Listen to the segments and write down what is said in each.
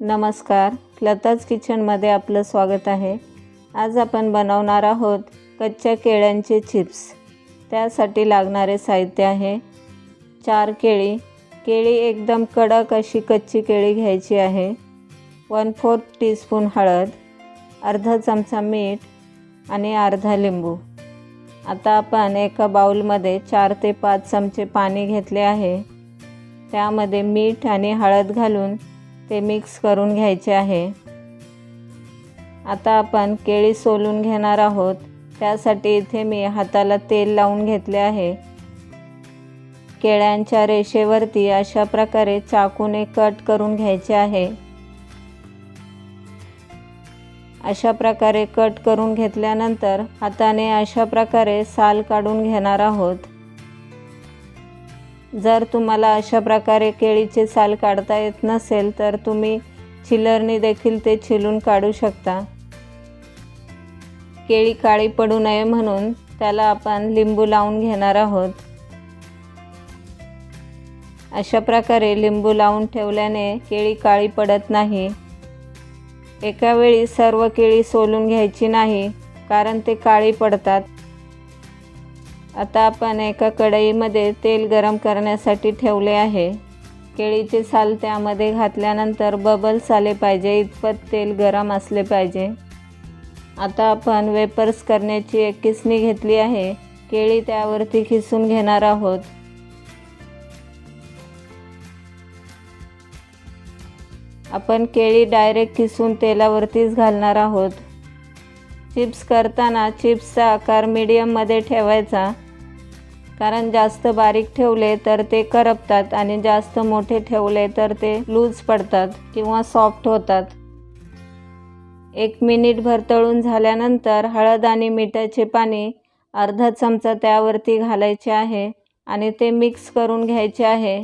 नमस्कार. लताज किचनमध्ये आपलं स्वागत आहे. आज आपण बनवणार आहोत कच्च्या केळ्यांचे चिप्स. त्यासाठी लागणारे साहित्य आहे. चार केळी. केळी एकदम कडक अशी कच्ची केळी घ्यायची आहे. वन फोर्थ टीस्पून हळद अर्धा चमचा मीठ आणि अर्धा लिंबू. आता आपण एका बाउलमध्ये चार ते पाच चमचे पाणी घेतले आहे. त्यामध्ये मीठ आणि हळद घालून ते मिक्स करून घ्यायचे आहे. आता आपण केळी सोलून घेणार आहोत. त्यासाठी इथे मी हाताला तेल लावून घेतले आहे. केळ्यांच्या रेषेवरती अशा प्रकारे चाकूने कट करून घ्यायचे आहे. अशा प्रकारे कट करून घेतल्यानंतर हाताने अशा प्रकारे साल काढून घेणार आहोत. जर तुम्हाला अशा प्रकारे केळीचे साल काढता येत नसेल तर तुम्ही चिलरने देखील ते छिलून काढू शकता. केळी काळी पडू नये म्हणून त्याला आपण लिंबू लावून घेणार आहोत. अशा प्रकारे लिंबू लावून ठेवल्याने केळी काळी पडत नाही. एका वेळी सर्व केळी सोलून घ्यायची नाही कारण ते काळी पडतात. आता आपण एका कढईमध्ये तेल गरम करण्यासाठी ठेवले आहे. केळीचे साल त्यामध्ये घातल्यानंतर बबल्स आले पाहिजे इतपत तेल गरम असले पाहिजे. आता आपण वेपर्स करण्याची एक किसणी घेतली आहे. केळी त्यावरती खिसून घेणार आहोत. आपण केळी डायरेक्ट किसून तेलावरतीच घालणार आहोत. चिप्स करताना चिप्सचा आकार मीडियममध्ये ठेवायचा. कारण जास्त बारीक ठेवले तर ते करपतात आणि जास्त मोठे ठेवले तर ते लूज पडतात किंवा सॉफ्ट होतात. एक मिनिटभर तळून झाल्यानंतर हळद आणि मिठाचे पाणी अर्धा चमचा त्यावरती घालायचे आहे आणि ते मिक्स करून घ्यायचे आहे.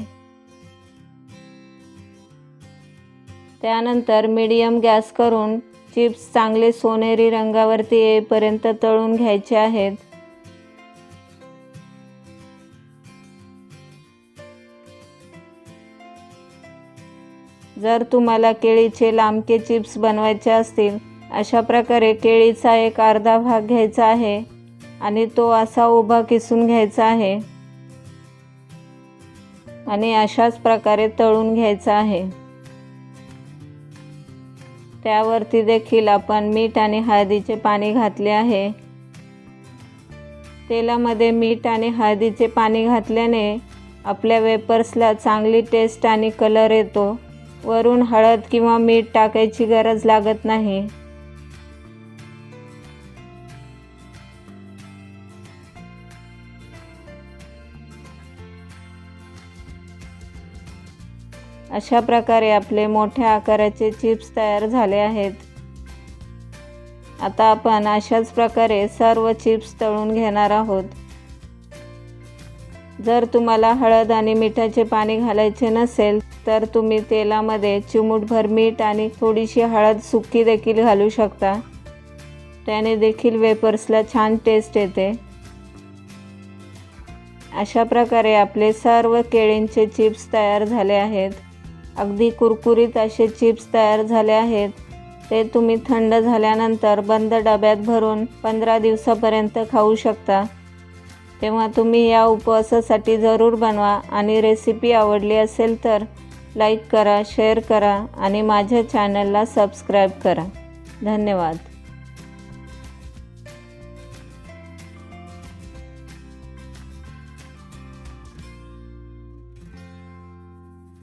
त्यानंतर मीडियम गॅस करून चिप्स चांगले सोनेरी रंगावरती येईपर्यंत तळून घ्यायचे आहेत. जर तुम्हाला केळीचे लांबके चिप्स बनवायचे असतील अशा प्रकारे केळीचा एक अर्धा भाग घ्यायचा आहे आणि तो असा उभा किसून घ्यायचा आहे. आणि अशाच प्रकारे तळून घ्यायचा आहे. त्यावरती देखील आपण मीठ आणि हळदीचे पाणी घातले आहे. तेलामध्ये मीठ आणि हळदीचे पाणी घातल्याने आपल्या वेपर्सला चांगली टेस्ट आणि कलर येतो. वरून हळद किंवा मीठ टाकायची गरज लागत नाही. अशा प्रकारे आपले मोठ्या आकाराचे चिप्स तयार झाले आहेत. आता आपण अशाच प्रकारे सर्व चिप्स तळून घेणार आहोत. जर तुम्हाला हळद आणि मिठाचे पाणी घालायचे नसेल तर तुम्ही तेलामध्ये चिमूटभर मीठ आणि थोडीशी हळद सुकी देखील घालू शकता. त्याने देखील वेपर्सला छान टेस्ट येते. अशा प्रकारे आपले सर्व केळींचे चिप्स तयार झाले आहेत. अगदी कुरकुरीत असे चिप्स तयार झाले आहेत. ते तुम्ही थंड झाल्यानंतर बंद डब्यात भरून पंधरा दिवसापर्यंत खाऊ शकता. तेव्हा तुम्ही या उपवासासाठी जरूर बनवा आणि रेसिपी आवडली असेल तर लाईक करा शेअर करा आणि माझ्या चॅनलला सबस्क्राईब करा. धन्यवाद.